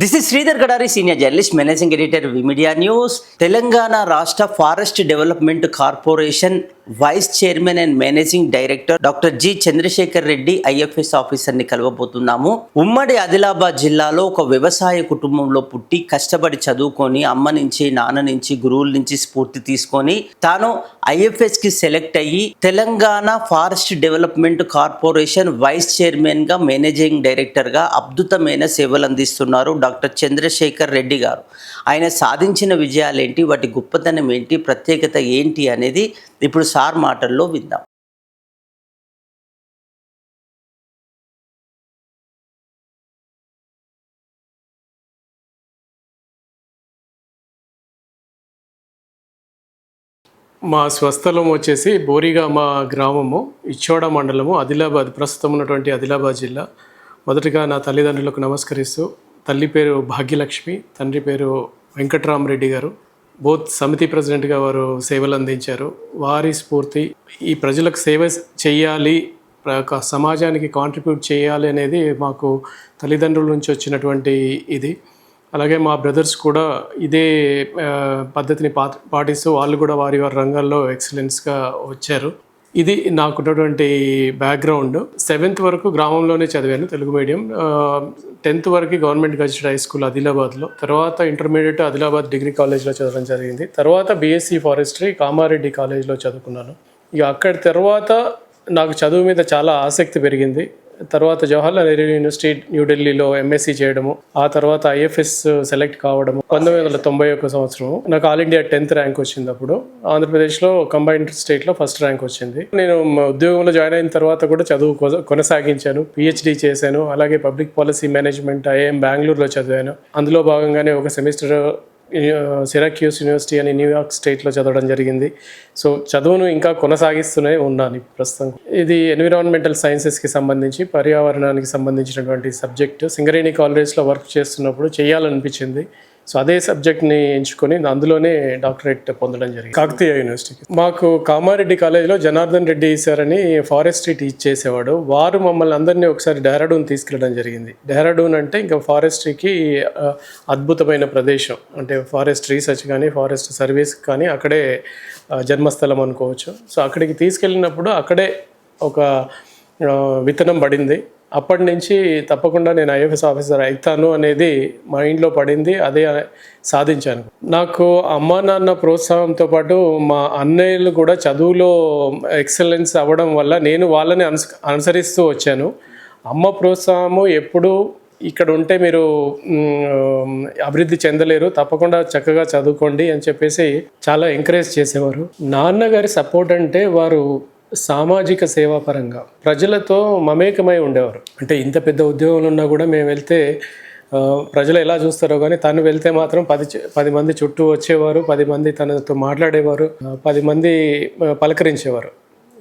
This is Sridhar Gadari senior journalist managing editor media news Telangana రాష్ట్ర forest development corporation vice chairman and managing director doctor G Chandrasekhar Reddy IFS ఆఫీసర్ని కలవబోతున్నాము. ఉమ్మడి ఆదిలాబాద్ జిల్లాలో ఒక వ్యవసాయ కుటుంబంలో పుట్టి కష్టపడి చదువుకొని అమ్మ నుంచి నాన్న నుంచి గురువుల నుంచి స్ఫూర్తి తీసుకొని తాను ఐఎఫ్ఎస్కి సెలెక్ట్ అయ్యి Telangana forest development corporation vice చైర్మన్గా మేనేజింగ్ డైరెక్టర్గా అద్భుతమైన సేవలు అందిస్తున్నారు. డాక్టర్ చంద్రశేఖర్ రెడ్డి గారు. ఆయన సాధించిన విజయాలు ఏంటి వాటి గొప్పతనం ఏంటి? ప్రత్యేకత ఏంటి? అనేది ఇప్పుడు సార్ మాటల్లో విందాం. మా స్వస్థలం వచ్చేసి బోరిగా మా గ్రామము ఇచ్చోడ మండలము ఆదిలాబాద్ ప్రస్తుతం ఉన్నటువంటి ఆదిలాబాద్ జిల్లా. మొదటగా నా తల్లిదండ్రులకు నమస్కరిస్తూ తల్లి పేరు భాగ్యలక్ష్మి తండ్రి పేరు వెంకట్రామరెడ్డి గారు. బోత్ సమితి ప్రెసిడెంట్గా వారు సేవలు అందించారు. వారి స్ఫూర్తి ఈ ప్రజలకు సేవ చేయాలి ప్ర- సమాజానికి కాంట్రిబ్యూట్ చేయాలి అనేది మాకు తల్లిదండ్రుల నుంచి వచ్చినటువంటి ఇది. అలాగే మా బ్రదర్స్ కూడా ఇదే పద్ధతిని పా పాటిస్తూ వాళ్ళు కూడా వారి వారి రంగాల్లో ఎక్సలెన్స్గా వచ్చారు. ఇది నాకున్నటువంటి బ్యాక్గ్రౌండ్ సెవెంత్ వరకు గ్రామంలోనే చదివాను తెలుగు మీడియం టెన్త్ వరకు గవర్నమెంట్ గజిటెడ్ హై స్కూల్ ఆదిలాబాద్లో. తర్వాత ఇంటర్మీడియట్ ఆదిలాబాద్ డిగ్రీ కాలేజ్లో చదవడం జరిగింది. తర్వాత బీఎస్సీ ఫారెస్ట్రీ కామారెడ్డి కాలేజ్లో చదువుకున్నాను. ఇక అక్కడి తర్వాత నాకు చదువు మీద చాలా ఆసక్తి పెరిగింది. తర్వాత జవహర్లాల్ నెహ్రూ యూనివర్సిటీ న్యూఢిల్లీలో ఎంఎస్సీ చేయడము ఆ తర్వాత ఐఎఫ్ఎస్ సెలెక్ట్ కావడము పంతొమ్మిది వందల తొంభై ఒక్క సంవత్సరం నాకు ఆల్ ఇండియా టెన్త్ ర్యాంక్ వచ్చింది అప్పుడు. ఆంధ్రప్రదేశ్లో కంబైన్డ్ స్టేట్లో ఫస్ట్ ర్యాంక్ వచ్చింది. నేను ఉద్యోగంలో జాయిన్ అయిన తర్వాత కూడా చదువు కొనసాగించాను. పిహెచ్డి చేశాను. అలాగే పబ్లిక్ పాలసీ మేనేజ్మెంట్ ఐఎం బెంగళూరులో చదివాను. అందులో భాగంగానే ఒక సెమిస్టర్ సిరాక్యూస్ యూనివర్సిటీ అని న్యూయార్క్ స్టేట్లో చదవడం జరిగింది. సో చదువును ఇంకా కొనసాగిస్తూనే ఉన్నాను ప్రస్తుతం. ఇది ఎన్విరాన్మెంటల్ సైన్సెస్కి సంబంధించి పర్యావరణానికి సంబంధించినటువంటి సబ్జెక్టు. సింగరేణి కాలేజ్లో వర్క్ చేస్తున్నప్పుడు చేయాలనిపించింది సో అదే సబ్జెక్ట్ని ఎంచుకొని అందులోనే డాక్టరేట్ పొందడం జరిగింది. కాకతీయ యూనివర్సిటీకి. మాకు కామారెడ్డి కాలేజ్లో జనార్దన్ రెడ్డి సార్ అని ఫారెస్ట్రీ టీచ్ చేసేవాడు. వారు మమ్మల్ని అందరినీ ఒకసారి డెహ్రాడూన్ తీసుకెళ్ళడం జరిగింది. డెహ్రాడూన్ అంటే ఇంకా ఫారెస్ట్రీకి అద్భుతమైన ప్రదేశం. అంటే ఫారెస్ట్ రీసెర్చ్ కానీ ఫారెస్ట్ సర్వీస్ కానీ అక్కడే జన్మస్థలం అనుకోవచ్చు. సో అక్కడికి తీసుకెళ్ళినప్పుడు అక్కడే ఒక విత్తనం పడింది. అప్పటి నుంచి తప్పకుండా నేను ఐఎఫ్ఎస్ ఆఫీసర్ అవుతాను అనేది మైండ్లో పడింది అదే సాధించాను. నాకు అమ్మా నాన్న ప్రోత్సాహంతో పాటు మా అన్నయ్యలు కూడా చదువులో ఎక్సలెన్స్ అవ్వడం వల్ల నేను వాళ్ళని అనుస అనుసరిస్తూ వచ్చాను. అమ్మ ప్రోత్సాహము ఎప్పుడు ఇక్కడ ఉంటే మీరు అభివృద్ధి చెందలేరు తప్పకుండా చక్కగా చదువుకోండి అని చెప్పేసి చాలా ఎంకరేజ్ చేసేవారు. నాన్నగారి సపోర్ట్ అంటే వారు సామాజిక సేవా పరంగా ప్రజలతో మమేకమై ఉండేవారు. అంటే ఇంత పెద్ద ఉద్యోగంలో ఉన్నా కూడా మేము వెళ్తే ప్రజలు ఎలా చూస్తారో కానీ తను వెళ్తే మాత్రం పది పది మంది చుట్టూ వచ్చేవారు పది మంది తనతో మాట్లాడేవారు పది మంది పలకరించేవారు.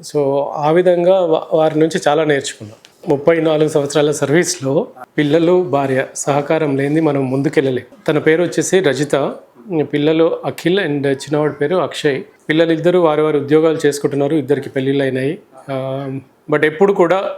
సో ఆ విధంగా వారి నుంచి చాలా నేర్చుకున్నాం. ముప్పై నాలుగు సంవత్సరాల సర్వీస్లో పిల్లలు భార్య సహకారం లేనిది మనం ముందుకెళ్ళలేం. తన పేరు వచ్చేసి రజిత. పిల్లలు అఖిల్ అండ్ చిన్నవాడి పేరు అక్షయ్. పిల్లలిద్దరూ వారి వారి ఉద్యోగాలు చేసుకుంటున్నారు ఇద్దరికి పెళ్ళిళ్ళు అయినాయి. బట్ ఎప్పుడు కూడా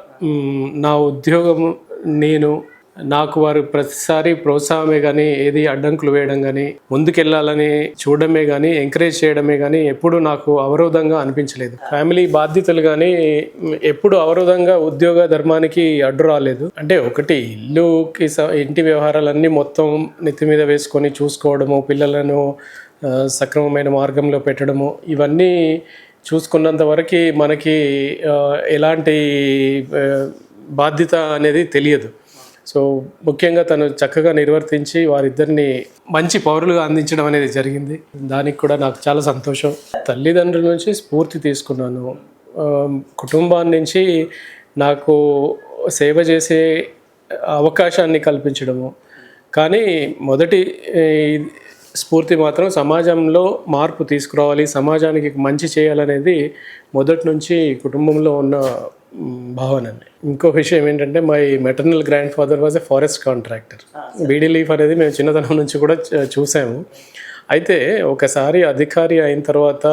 నా ఉద్యోగం నేను నాకు వారు ప్రతిసారి ప్రోత్సాహమే కానీ ఏది అడ్డంకులు వేయడం కానీ ముందుకెళ్ళాలని చూడడమే కానీ ఎంకరేజ్ చేయడమే కానీ ఎప్పుడు నాకు అవరోధంగా అనిపించలేదు. ఫ్యామిలీ బాధ్యతలు కానీ ఎప్పుడు అవరోధంగా ఉద్యోగ ధర్మానికి అడ్డు రాలేదు. అంటే ఒకటి ఇల్లుకి స- ఇంటి వ్యవహారాలన్నీ మొత్తం నెత్తి మీద వేసుకొని చూసుకోవడము పిల్లలను సక్రమమైన మార్గంలో పెట్టడము ఇవన్నీ చూసుకున్నంత వరకు మనకి ఎలాంటి బాధ్యత అనేది తెలియదు. సో ముఖ్యంగా తను చక్కగా నిర్వర్తించి వారిద్దరిని మంచి పౌరులుగా అందించడం అనేది జరిగింది. దానికి కూడా నాకు చాలా సంతోషం. తల్లిదండ్రుల నుంచి స్ఫూర్తి తీసుకున్నాను. కుటుంబాన్ని నుంచి నాకు సేవ చేసే అవకాశాన్ని కల్పించడము. కానీ మొదటి స్ఫూర్తి మాత్రం సమాజంలో మార్పు తీసుకురావాలి సమాజానికి మంచి చేయాలనేది మొదటి నుంచి కుటుంబంలో ఉన్న భావన అండి ఇంకో విషయం ఏంటంటే my maternal grandfather was a forest contractor beedi leaf అనేది మేము చిన్నతనం నుంచి కూడా చూసాము. అయితే ఒకసారి అధికారి అయిన తర్వాత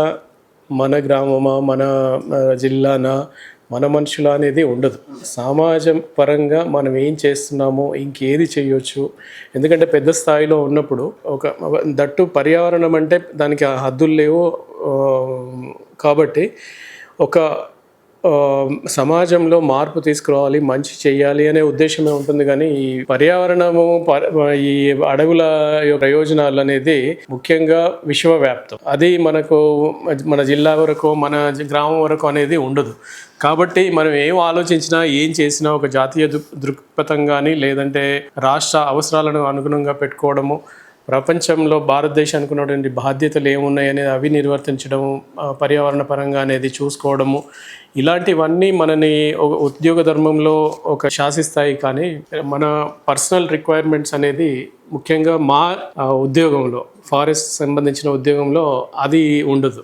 మన గ్రామమా మన జిల్లానా మన మనుషుల అనేది ఉండదు. సమాజం పరంగా మనం ఏం చేస్తున్నామో ఇంకేది చేయొచ్చు. ఎందుకంటే పెద్ద స్థాయిలో ఉన్నప్పుడు ఒక దట్టు పర్యావరణం అంటే దానికి హద్దులు లేవు కాబట్టి ఒక సమాజంలో మార్పు తీసుకురావాలి మంచి చేయాలి అనే ఉద్దేశమే ఉంటుంది. కానీ ఈ పర్యావరణము ఈ అడవుల ప్రయోజనాలు అనేది ముఖ్యంగా విశ్వవ్యాప్తం. అది మనకు మన జిల్లా వరకు మన గ్రామం వరకు అనేది ఉండదు. కాబట్టి మనం ఏం ఆలోచించినా ఏం చేసినా ఒక జాతీయ దృక్ దృక్పథం కానీ లేదంటే రాష్ట్ర అవసరాలను అనుగుణంగా పెట్టుకోవడము ప్రపంచంలో భారతదేశానికి ఉన్నటువంటి బాధ్యతలు ఏమున్నాయి అనేది అవి నిర్వర్తించడము పర్యావరణ పరంగా అనేది చూసుకోవడము ఇలాంటివన్నీ మనని ఒక ఉద్యోగ ధర్మంలో ఒక శాసిస్తాయి. కానీ మన పర్సనల్ రిక్వైర్మెంట్స్ అనేది ముఖ్యంగా మా ఉద్యోగంలో ఫారెస్ట్ సంబంధించిన ఉద్యోగంలో అది ఉండదు.